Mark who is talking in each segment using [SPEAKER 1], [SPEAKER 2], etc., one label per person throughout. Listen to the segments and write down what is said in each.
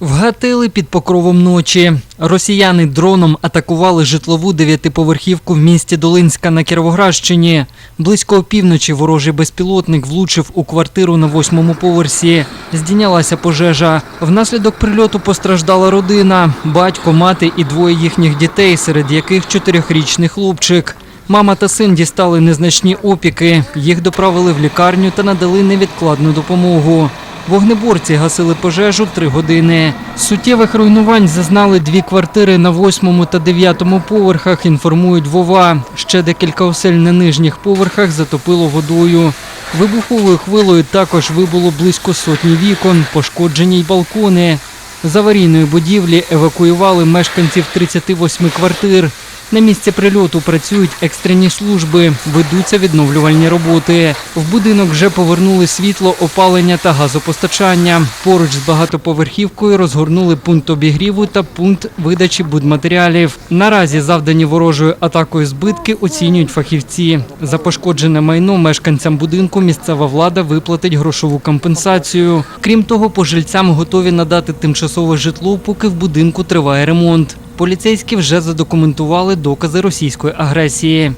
[SPEAKER 1] Вгатили під покровом ночі. Росіяни дроном атакували житлову дев'ятиповерхівку в місті Долинська на Кіровоградщині. Близько опівночі ворожий безпілотник влучив у квартиру на восьмому поверсі. Здійнялася пожежа. Внаслідок прильоту постраждала родина, батько, мати і двоє їхніх дітей, серед яких чотирьохрічний хлопчик. Мама та син дістали незначні опіки. Їх доправили в лікарню та надали невідкладну допомогу. Вогнеборці гасили пожежу три години. Суттєвих руйнувань зазнали дві квартири на восьмому та дев'ятому поверхах, інформують Вова. Ще декілька осель на нижніх поверхах затопило водою. Вибуховою хвилою також вибуло близько сотні вікон, пошкоджені й балкони. З аварійної будівлі евакуювали мешканців 38 квартир. На місці прильоту працюють екстрені служби, ведуться відновлювальні роботи. В будинок вже повернули світло, опалення та газопостачання. Поруч з багатоповерхівкою розгорнули пункт обігріву та пункт видачі будматеріалів. Наразі завдані ворожою атакою збитки оцінюють фахівці. За пошкоджене майно мешканцям будинку місцева влада виплатить грошову компенсацію. Крім того, пожильцям готові надати тимчасове житло, поки в будинку триває ремонт. Поліцейські вже задокументували докази російської агресії.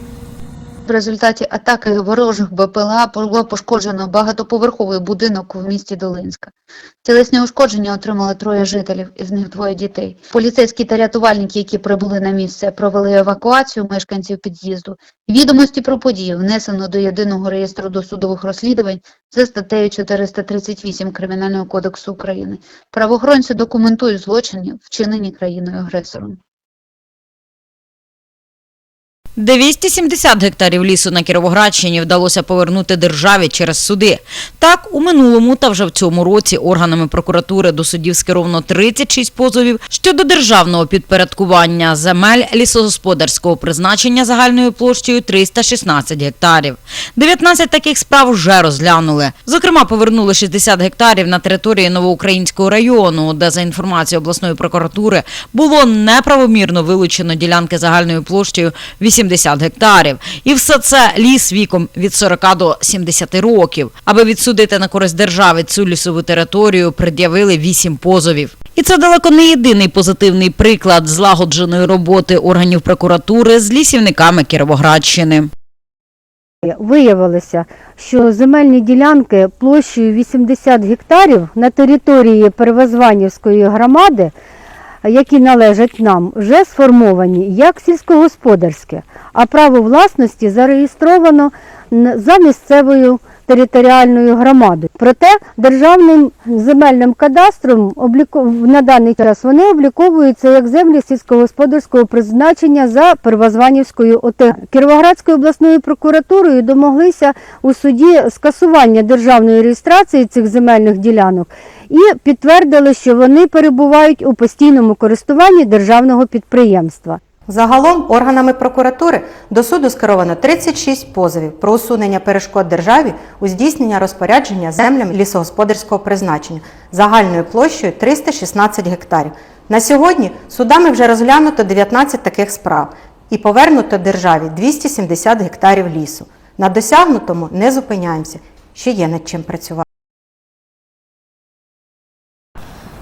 [SPEAKER 2] В результаті атаки ворожих БПЛА було пошкоджено багатоповерховий будинок в місті Долинська. Тілесні ушкодження отримали троє жителів, із них двоє дітей. Поліцейські та рятувальники, які прибули на місце, провели евакуацію мешканців під'їзду. Відомості про події внесено до єдиного реєстру досудових розслідувань за статтею 438 Кримінального кодексу України. Правоохоронці документують злочини, вчинені країною-агресором.
[SPEAKER 3] 270 гектарів лісу на Кіровоградщині вдалося повернути державі через суди. Так, у минулому та вже в цьому році органами прокуратури до судів скеровано 36 позовів щодо державного підпорядкування земель лісогосподарського призначення загальною площею 316 гектарів. 19 таких справ вже розглянули. Зокрема, повернули 60 гектарів на території Новоукраїнського району, де за інформацією обласної прокуратури було неправомірно вилучено ділянки загальною площею 80 гектарів. І все це ліс віком від 40 до 70 років. Аби відсудити на користь держави цю лісову територію, пред'явили 8 позовів. І це далеко не єдиний позитивний приклад злагодженої роботи органів прокуратури з лісівниками Кіровоградщини.
[SPEAKER 4] Виявилося, що земельні ділянки площею 80 гектарів на території Перевозванівської громади, які належать нам, вже сформовані як сільськогосподарське, а право власності зареєстровано за місцевою територіальною громадою. Проте державним земельним кадастром на даний час вони обліковуються як землі сільськогосподарського призначення за Первозванівською ОТГ. Кіровоградською обласною прокуратурою домоглися у суді скасування державної реєстрації цих земельних ділянок і підтвердили, що вони перебувають у постійному користуванні державного підприємства.
[SPEAKER 5] Загалом органами прокуратури до суду скеровано 36 позовів про усунення перешкод державі у здійснення розпорядження землям лісогосподарського призначення загальною площею 316 гектарів. На сьогодні судами вже розглянуто 19 таких справ і повернуто державі 270 гектарів лісу. На досягнутому не зупиняємося, ще є над чим працювати.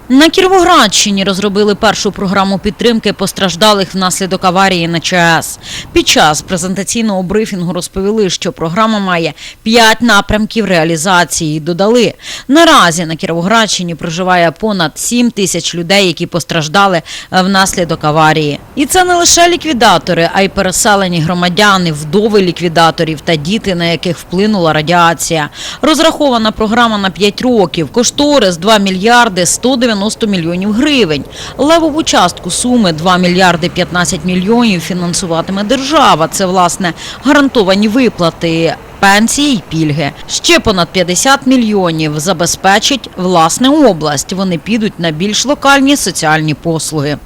[SPEAKER 3] На Кіровоградщині розробили першу програму підтримки постраждалих внаслідок аварії на ЧАЕС. Під час презентаційного брифінгу розповіли, що програма має п'ять напрямків реалізації. Додали, наразі на Кіровоградщині проживає понад 7 тисяч людей, які постраждали внаслідок аварії. І це не лише ліквідатори, а й переселені громадяни, вдови ліквідаторів та діти, на яких вплинула радіація. Розрахована програма на 5 років. Кошторис 2 мільярди 190 мільйонів гривень. Левову частку суми 2 мільярди 15 мільйонів фінансуватиме держава. Це, власне, гарантовані виплати. Пенсії й пільги. Ще понад 50 мільйонів забезпечить власне область. Вони підуть на більш локальні соціальні послуги.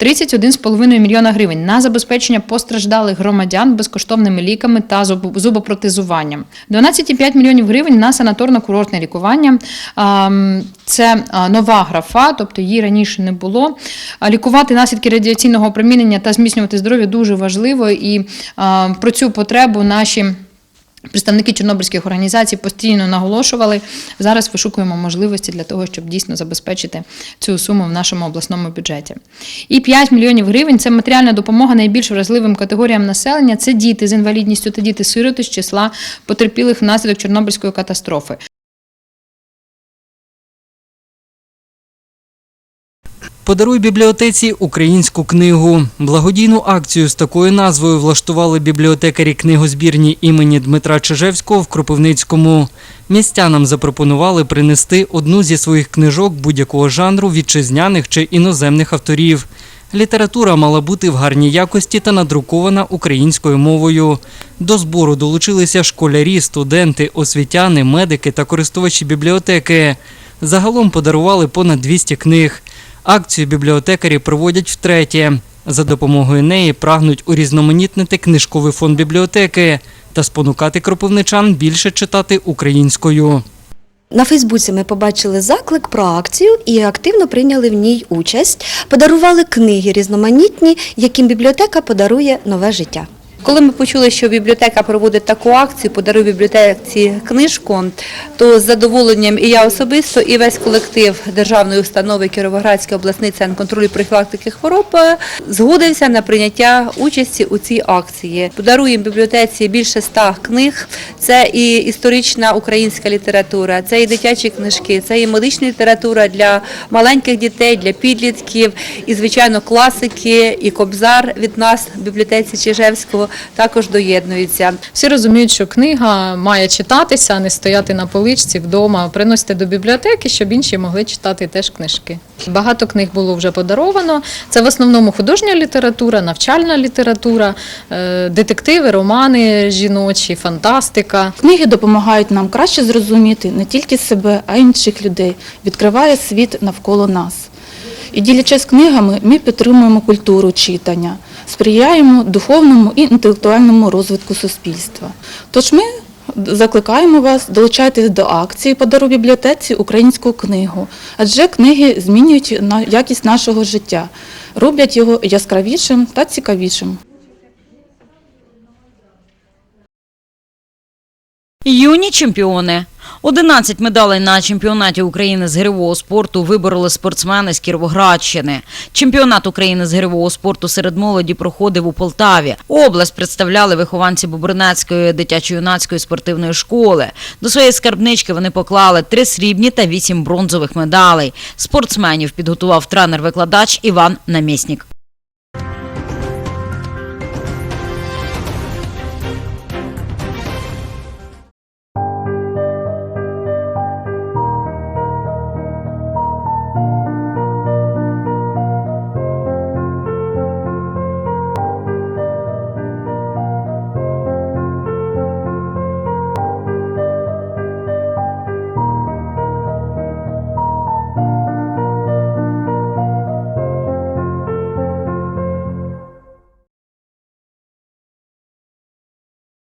[SPEAKER 6] 31,5 мільйона гривень на забезпечення постраждалих громадян безкоштовними ліками та зуб- зубопротезуванням. 12,5 мільйонів гривень на санаторно-курортне лікування. Це нова графа, тобто її раніше не було. Лікувати наслідки радіаційного опромінення та зміцнювати здоров'я дуже важливо, і про цю потребу наші Представники чорнобильських організацій постійно наголошували. Зараз вишукуємо можливості для того, щоб дійсно забезпечити цю суму в нашому обласному бюджеті. І 5 мільйонів гривень це матеріальна допомога найбільш вразливим категоріям населення. Це діти з інвалідністю та діти-сироти з числа потерпілих внаслідок Чорнобильської катастрофи.
[SPEAKER 1] Подаруй бібліотеці українську книгу. Благодійну акцію з такою назвою влаштували бібліотекарі книгозбірні імені Дмитра Чижевського в Кропивницькому. Містянам запропонували принести одну зі своїх книжок будь-якого жанру вітчизняних чи іноземних авторів. Література мала бути в гарній якості та надрукована українською мовою. До збору долучилися школярі, студенти, освітяни, медики та користувачі бібліотеки. Загалом подарували понад 200 книг. Акцію бібліотекарі проводять втретє. За допомогою неї прагнуть урізноманітнити книжковий фонд бібліотеки та спонукати кропивничан більше читати українською.
[SPEAKER 7] На Фейсбуці ми побачили заклик про акцію і активно прийняли в ній участь. Подарували книги різноманітні, яким бібліотека подарує нове життя.
[SPEAKER 8] Коли ми почули, що бібліотека проводить таку акцію, подаруй бібліотеці книжку, то з задоволенням і я особисто, і весь колектив державної установи Кіровоградський обласний центр контролю профілактики хвороб е, згодився на прийняття участі у цій акції. Подаруємо бібліотеці більше ста книг. Це і історична українська література, це і дитячі книжки, це і медична література для маленьких дітей, для підлітків, і звичайно класики, і кобзар від нас бібліотеці Чижевського також доєднуються.
[SPEAKER 9] Всі розуміють, що книга має читатися, а не стояти на поличці вдома, приносити до бібліотеки, щоб інші могли читати теж книжки. Багато книг було вже подаровано. Це в основному художня література, навчальна література, е, детективи, романи жіночі, фантастика.
[SPEAKER 10] Книги допомагають нам краще зрозуміти не тільки себе, а й інших людей, відкриває світ навколо нас. І ділячись книгами, ми підтримуємо культуру читання, сприяємо духовному і інтелектуальному розвитку суспільства. Тож ми закликаємо вас долучайтесь до акції «Подаруй бібліотеці українську книгу, адже книги змінюють якість нашого життя, роблять його яскравішим та цікавішим.
[SPEAKER 3] Юні чемпіони. 11 медалей на чемпіонаті України з гирьового спорту вибороли спортсмени з Кіровоградщини. Чемпіонат України з гирьового спорту серед молоді проходив у Полтаві. Область представляли вихованці Бобринецької дитячо-юнацької спортивної школи. До своєї скарбнички вони поклали три срібні та вісім бронзових медалей. Спортсменів підготував тренер-викладач Іван Намєснік.